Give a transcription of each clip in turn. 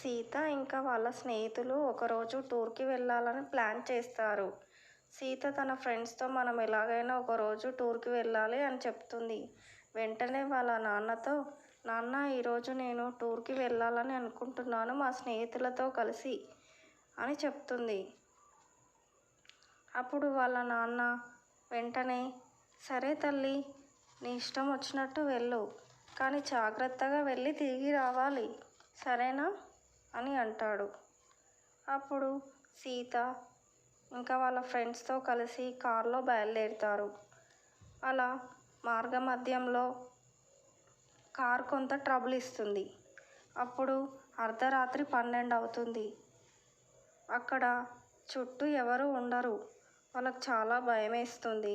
సీత ఇంకా వాళ్ళ స్నేహితులు ఒకరోజు టూర్కి వెళ్ళాలని ప్లాన్ చేస్తారు. సీత తన ఫ్రెండ్స్తో మనం ఎలాగైనా ఒకరోజు టూర్కి వెళ్ళాలి అని చెప్తుంది. వెంటనే వాళ్ళ నాన్నతో నాన్న ఈరోజు నేను టూర్కి వెళ్ళాలని అనుకుంటున్నాను మా స్నేహితులతో కలిసి అని చెప్తుంది. అప్పుడు వాళ్ళ నాన్న వెంటనే సరే తల్లి నీ ఇష్టం వచ్చినట్టు వెళ్ళు కానీ జాగ్రత్తగా వెళ్ళి తిరిగి రావాలి. సరేనా? అని అంటాడు. అప్పుడు సీత ఇంకా వాళ్ళ ఫ్రెండ్స్తో కలిసి కారులో బయలుదేరుతారు. అలా మార్గ మధ్యంలో కార్ కొంత ట్రబుల్ ఇస్తుంది. అప్పుడు అర్ధరాత్రి పన్నెండు అవుతుంది. అక్కడ చుట్టూ ఎవరు ఉండరు. వాళ్ళకి చాలా భయం వేస్తుంది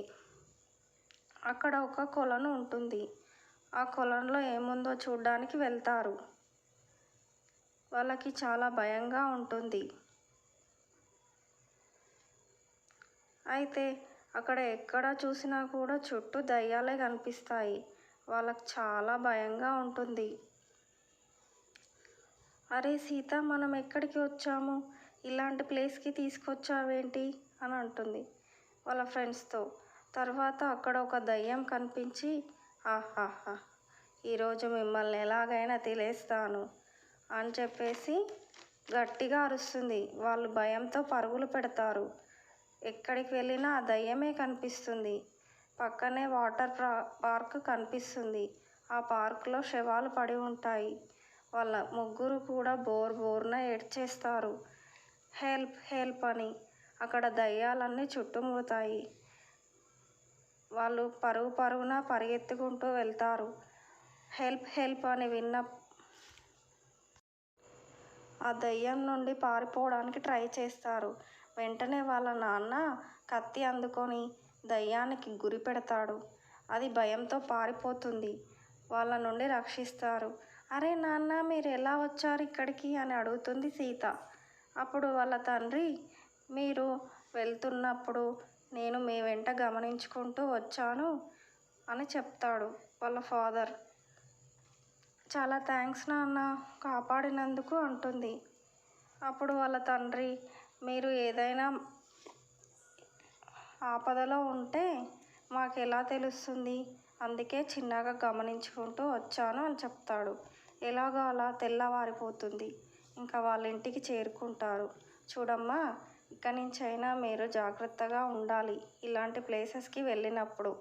అక్కడ ఒక కొలను ఉంటుంది. ఆ కొలంలో ఏముందో చూడడానికి వెళ్తారు. వాళ్ళకి చాలా భయంగా ఉంటుంది. అయితే అక్కడ ఎక్కడ చూసినా కూడా చుట్టూ దయ్యాలే కనిపిస్తాయి. వాళ్ళకి చాలా భయంగా ఉంటుంది. అరే సీత మనం ఎక్కడికి వచ్చాము? ఇలాంటి ప్లేస్కి తీసుకొచ్చావేంటి? అని అంటుంది వాళ్ళ ఫ్రెండ్స్తో. తర్వాత అక్కడ ఒక దయ్యం కనిపించి ఆహాహా ఈరోజు మిమ్మల్ని ఎలాగైనా తెలియస్తాను అని చెప్పేసి గట్టిగా అరుస్తుంది. వాళ్ళు భయంతో పరుగులు పెడతారు. ఎక్కడికి వెళ్ళినా ఆ దయ్యమే కనిపిస్తుంది. పక్కనే వాటర్ పార్క్ కనిపిస్తుంది. ఆ పార్కులో శవాలు పడి ఉంటాయి. వాళ్ళ ముగ్గురు కూడా బోర్ బోర్న ఏడ్చేస్తారు. హెల్ప్ హెల్ప్ అని. అక్కడ దయ్యాలన్నీ చుట్టుముడతాయి. వాళ్ళు పరుగు పరుగున పరిగెత్తుకుంటూ వెళ్తారు. హెల్ప్ హెల్ప్ అని విన్న ఆ దయ్యం నుండి పారిపోవడానికి ట్రై చేస్తారు. వెంటనే వాళ్ళ నాన్న కత్తి అందుకొని దయ్యానికి గురి పెడతాడు. అది భయంతో పారిపోతుంది. వాళ్ళ నుండి రక్షిస్తారు. అరే నాన్న మీరు ఎలా వచ్చారు ఇక్కడికి? అని అడుగుతుంది సీత. అప్పుడు వాళ్ళ తండ్రి మీరు వెళ్తున్నప్పుడు నేను మీ వెంట గమనించుకుంటూ వచ్చాను అని చెప్తాడు వాళ్ళ ఫాదర్. చాలా థ్యాంక్స్ నాన్న కాపాడినందుకు అంటుంది. అప్పుడు వాళ్ళ తండ్రి మీరు ఏదైనా ఆపదలో ఉంటే మాకు ఎలా తెలుస్తుంది? అందుకే చిన్నగా గమనించుకుంటూ వచ్చాను అని చెప్తాడు. ఎలాగో అలా తెల్లవారిపోతుంది? ఇంకా వాళ్ళ ఇంటికి చేరుకుంటారు. చూడమ్మా ఇక్కడి నుంచి అయినా మీరు జాగ్రత్తగా ఉండాలి. ఇలాంటి ప్లేసెస్కి వెళ్ళినప్పుడు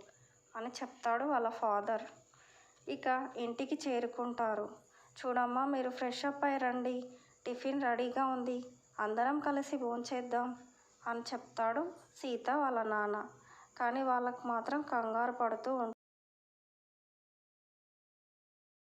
అని చెప్తాడు వాళ్ళ ఫాదర్. ఇక ఇంటికి చేరుకుంటారు. చూడమ్మా మీరు ఫ్రెష్ అప్ అయి రండి టిఫిన్ రెడీగా ఉంది. అందరం కలిసి భోంచేద్దాం అని చెప్తాడు సీత వాళ్ళ నాన్న. కానీ వాళ్ళకు మాత్రం కంగారు పడుతూ